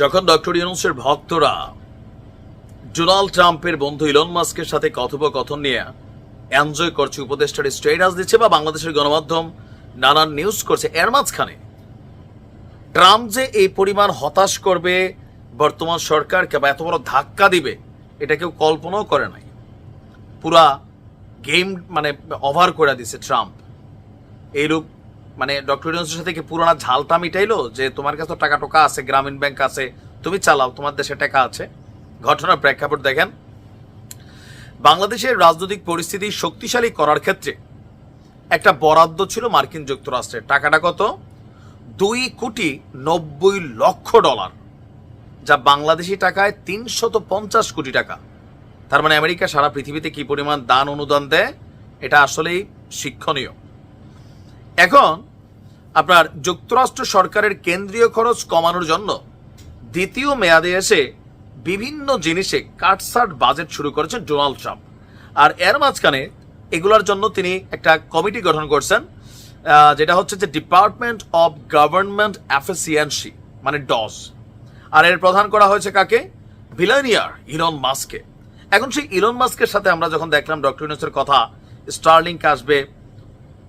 যখন ডক্টর ইউনুসের ভক্তরা ডোনাল্ড ট্রাম্পের বন্ধু ইলন মাস্কের সাথে কথোপকথন নিয়ে এনজয় করছে, উপদেষ্টার স্টেটাস দিচ্ছে বা বাংলাদেশের গণমাধ্যম নানান নিউজ করছে, এর মাঝখানে ট্রাম্প যে এই পরিমাণ হতাশ করবে, বর্তমান সরকারকে বা এত বড় ধাক্কা দিবে, এটা কেউ কল্পনাও করে নাই। পুরা গেম মানে ওভার করে দিছে ট্রাম্প। এইরূপ মানে ডক্টর ইউনুসের সাথে কি পুরোনা ঝালটা মিটাইলো? যে তোমার কাছে তো টাকা টোকা আছে, গ্রামীণ ব্যাংক আছে, তুমি চালাও, তোমার দেশে টাকা আছে। ঘটনার প্রেক্ষাপট দেখেন। বাংলাদেশের রাজনৈতিক পরিস্থিতি শক্তিশালী করার ক্ষেত্রে একটা বরাদ্দ ছিল মার্কিন যুক্তরাষ্ট্রের টাকাটা কত? দুই কোটি নব্বই লক্ষ ডলার, যা বাংলাদেশি টাকায় তিনশত পঞ্চাশ কোটি টাকা। তার মানে আমেরিকা সারা পৃথিবীতে কি পরিমাণ দান অনুদান দেয়? এটা আসলেই শিক্ষণীয়। এখন আপনার যুক্তরাষ্ট্র সরকারের কেন্দ্রীয় খরচ কমানোর জন্য দ্বিতীয় মেয়াদে এসে বিভিন্ন জিনিসে কাটসাট বাজেট শুরু করেছেন ডোনাল্ড ট্রাম্প। আর এর মাঝখানে এগুলোর জন্য তিনি একটা কমিটি গঠন করছেন যেটা হচ্ছে যে ডিপার্টমেন্ট অফ গভর্নমেন্ট এফিসিয়েন্সি মানে ডস। আর এর প্রধান করা হয়েছে কাকে? ভিলানিয়ার ইলন মাস্কে এখন সেই ইলন মাস্কের সাথে আমরা যখন দেখলাম ডক্টর ইউনুসের কথা স্টার্লিং আসবে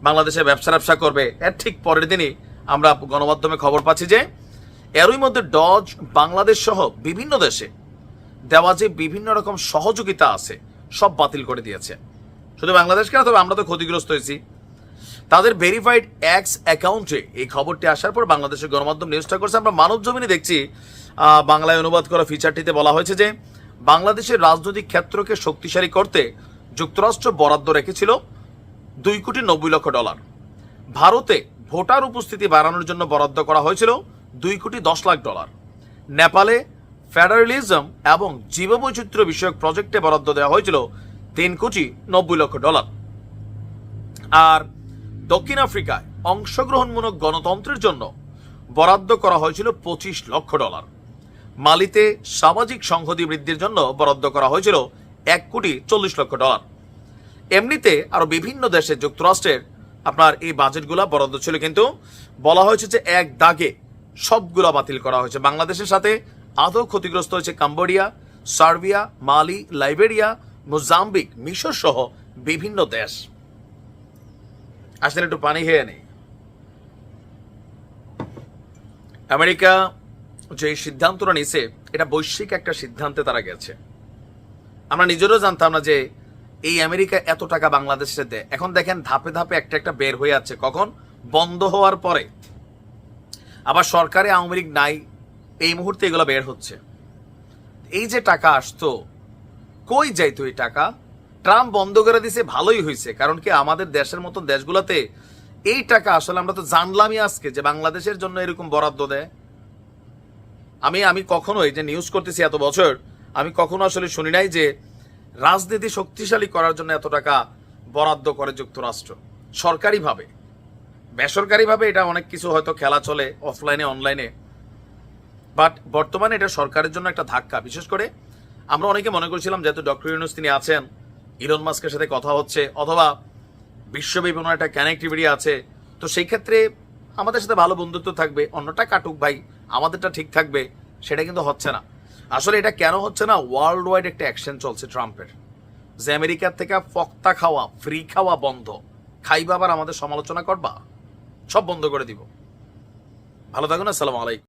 বাংলাদেশে ব্যবসা ব্যবসা করবে। এর ঠিক পরের দিনই আমরা গণমাধ্যমে খবর পাচ্ছি যে, এরই মধ্যে ডজ বাংলাদেশ সহ বিভিন্ন দেশে দেওয়া যে বিভিন্ন রকম সহযোগিতা আছে, সব বাতিল করে দিয়েছে। শুধু বাংলাদেশকে না তবে আমরা তো ক্ষতিগ্রস্ত হয়েছি। তাদের ভেরিফাইড অ্যাক্স অ্যাকাউন্টে এই খবরটি আসার পর বাংলাদেশের গণমাধ্যম নিউজটা করছে। আমরা মানব জমিনে দেখছি বাংলায় অনুবাদ করা ফিচারটিতে বলা হয়েছে যে, বাংলাদেশের রাজনৈতিক ক্ষেত্রকে শক্তিশালী করতে যুক্তরাষ্ট্র বরাদ্দ রেখেছিল। দুই কোটি নব্বই লক্ষ ডলার। ভারতে ভোটার উপস্থিতি বাড়ানোর জন্য বরাদ্দ করা হয়েছিল দুই কোটি দশ লাখ ডলার। নেপালে ফেডারেলিজম এবং জীববৈচিত্র্য বিষয়ক প্রজেক্টে বরাদ্দ দেওয়া হয়েছিল তিন কোটি নব্বই লক্ষ ডলার। আর দক্ষিণ আফ্রিকায় অংশগ্রহণমূলক গণতন্ত্রের জন্য বরাদ্দ করা হয়েছিল পঁচিশ লক্ষ ডলার। মালিতে সামাজিক সংহতি বৃদ্ধির জন্য বরাদ্দ করা হয়েছিল এক কোটি চল্লিশ লক্ষ ডলার। এমনিতে আরও বিভিন্ন দেশে যুক্তরাষ্ট্রের আপনার এই বাজেটগুলা বরাদ্দ ছিল, কিন্তু বলা হয়েছে যে এক দাগে সবগুলা বাতিল করা হয়েছে। বাংলাদেশের সাথে আদৌ ক্ষতিগ্রস্ত হয়েছে Cambodia, Serbia, Mali, Liberia, Mozambique, মিশর সহ বিভিন্ন দেশ। আসলে একটু পানি খেয়ে নেই। আমেরিকা যে সিদ্ধান্তটা নিছে এটা বৈশ্বিক একটা সিদ্ধান্তে তারা গেছে। আমরা নিজেরও জানতাম না যে এই আমেরিকা এত টাকা বাংলাদেশে দেয়। এখন দেখেন ধাপে ধাপে একটা একটা বের হয়ে যাচ্ছে কখন? বন্ধ হওয়ার পরে। আবার সরকারে আওয়ামী লীগ নাই। এই মুহূর্তে এগুলো বের হচ্ছে। এই যে টাকা আসতো, কই যাইতো এই টাকা? ট্রাম্প বন্ধ করে দিছে, ভালোই হয়েছে কারণ কি আমাদের দেশের মতো দেশগুলোতে এই টাকা আসলে আমরা তো জানলামই আজকে যে বাংলাদেশের জন্য এরকম বরাদ্দ দেয়। আমি আমি কখনো এই যে নিউজ করতেছি এত বছর, আমি কখনো আসলে শুনি নাই যে রাজনীতি শক্তিশালী করার জন্য এত টাকা বরাদ্দ করে যুক্তরাষ্ট্র। সরকারিভাবে। বেসরকারিভাবে এটা অনেক কিছু হয়তো খেলা চলে অফলাইনে অনলাইনে বাট বর্তমানে এটা সরকারের জন্য একটা ধাক্কা। বিশেষ করে আমরা অনেকে মনে করছিলাম যেহেতু ডক্টর ইউনুস তিনি আছেন ইলন মাস্কের সাথে কথা হচ্ছে, অথবা বিশ্বব্যাপী কোনো একটা কানেক্টিভিটি আছে, তো সেই ক্ষেত্রে আমাদের সাথে ভালো বন্ধুত্ব থাকবে, অন্যটা কাটুক ভাই, আমাদেরটা ঠিক থাকবে, সেটা কিন্তু হচ্ছে না। আসলে এটা কেন হচ্ছে না ওয়ার্ল্ড ওয়াইড একটা অ্যাকশন চলছে ট্রাম্পের? যে আমেরিকার থেকে ফক্তা খাওয়া ফ্রি খাওয়া বন্ধ, খাইবা আবার আমাদের সমালোচনা করবা? সব বন্ধ করে দিব। ভালো থাকুন, আসসালামু আলাইকুম।